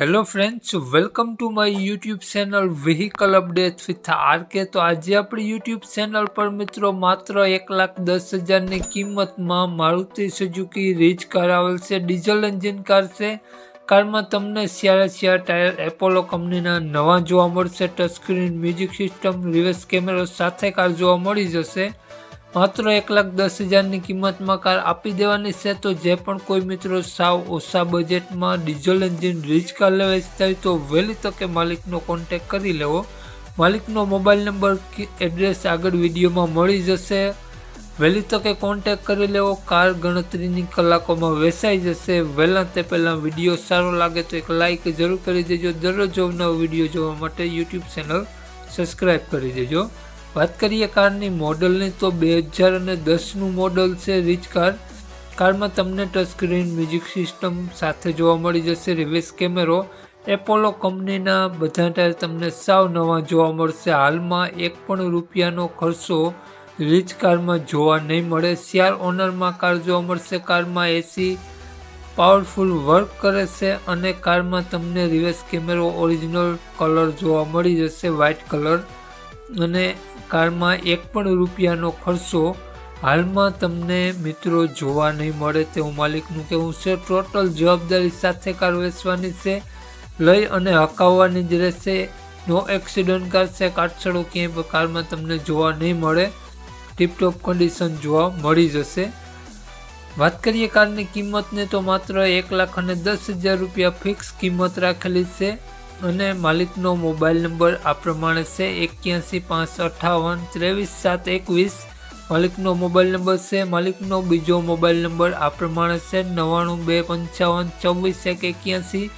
Hello friends welcome to my YouTube channel vehicle update with RK તો આજે આપણી YouTube channel પર મિત્રો માત્ર એક લાખ દસ હજારની કિંમતમાં મારુતિ સુઝુકી રીચ કાર છે. ડીઝલ એન્જિન કાર છે. કારમાં તમને સિયારા સિયાર ટાયર એપોલો કંપનીના નવા જોવા મળશે. Touch screen music system reverse camera સાથે કાર જોવા મળી જશે. માત્ર એક લાખ દસ હજારની કિંમતમાં કાર આપી દેવાની છે તો જે પણ કોઈ મિત્રો સાવ ઓછા બજેટમાં ડીઝલ એન્જિન રીચ કાર લેવા ઇચ્છતા હોય તો વહેલી તકે માલિકનો કોન્ટેક કરી લેવો. માલિકનો મોબાઈલ નંબર એડ્રેસ આગળ વિડીયોમાં મળી જશે. વહેલી તકે કોન્ટેક કરી લેવો. કાર ગણતરીની કલાકોમાં વેચાઈ જશે. વહેલા તે પહેલાં વીડિયો સારો લાગે તો એક લાઇક જરૂર કરી દેજો. દરરોજ નવો વીડિયો જોવા માટે યુટ્યુબ ચેનલ સબસ્ક્રાઈબ કરી દેજો. વાત કરીએ કારની મોડલની, તો બે હજાર અને દસનું મોડલ છે રીચ કાર. કારમાં તમને ટચ સ્ક્રીન મ્યુઝિક સિસ્ટમ સાથે જોવા મળી જશે. રિવર્સ કેમેરો એપોલો કંપનીના બધા ટાયર તમને સાવ નવા જોવા મળશે. હાલમાં એક પણ રૂપિયાનો ખર્ચો રીચ કારમાં જોવા નહીં મળે. શિયાર ઓનરમાં કાર જોવા મળશે. કારમાં એસી પાવરફુલ વર્ક કરે છે અને કારમાં તમને રિવર્સ કેમેરો ઓરિજિનલ કલર જોવા મળી જશે. વ્હાઇટ કલર અને કારમાં એક પણ રૂપિયાનો ખર્ચો હાલમાં તમને મિત્રો જોવા નહીં મળે તેવું માલિકનું કહેવું છે. ટોટલ જવાબદારી સાથે કાર વેચવાની છે. લઈ અને હકાવવાની જ રહેશે. નો એક્સિડન્ટ કાર છે. કાટછડો ક્યાંય કારમાં તમને જોવા નહીં મળે. ટીપટોપ કન્ડિશન જોવા મળી જશે. વાત કરીએ કારની કિંમતને તો માત્ર એક લાખ અને દસ હજાર રૂપિયા ફિક્સ કિંમત રાખેલી છે. અને માલિકનો મોબાઈલ નંબર આ પ્રમાણે છે એક્યાસી પાંચ અઠાવન ત્રેવીસ, સાત, એકવીસ. માલિકનો મોબાઈલ નંબર છે, માલિકનો બીજો મોબાઈલ નંબર આ પ્રમાણે છે નવ્વાણું, બે, પંચાવન ચોવીસ એક, એક્યાસી.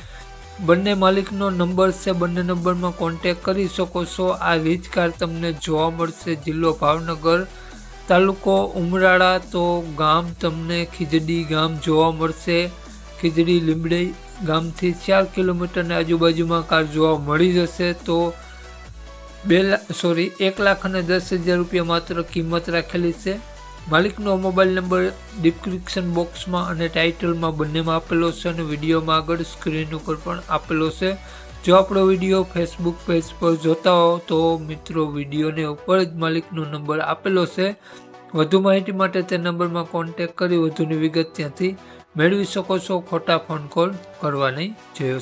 બંને માલિકનો નંબર છે, બંને નંબરમાં કોન્ટેક કરી શકો છો. આ વીજ કાર તમને જોવા મળશે જિલ્લો ભાવનગર તાલુકો ઉમરાળા. તો ગામ તમને ખીજડી ગામ જોવા મળશે. ખીજડી લીમડી ગામથી ચાર કિલોમીટરની આજુબાજુમાં કાર જોવા મળી જશે તો બે લાખ સોરી એક લાખ અને દસ હજાર રૂપિયા માત્ર કિંમત રાખેલી છે. માલિકનો મોબાઈલ નંબર ડિસ્ક્રિપ્શન બોક્સમાં અને ટાઇટલમાં બંનેમાં આપેલો છે અને વિડીયોમાં આગળ સ્ક્રીન ઉપર પણ આપેલો છે. જો આપણો વીડિયો ફેસબુક પેજ પર જોતા હો તો મિત્રો વિડીયોને ઉપર જ માલિકનો નંબર આપેલો છે. વધુ માહિતી માટે તે નંબરમાં કોન્ટેક કરી વધુની વિગત ત્યાંથી મેળવી શકો છો ખોટા ફોન કોલ કરવા નહીં. જય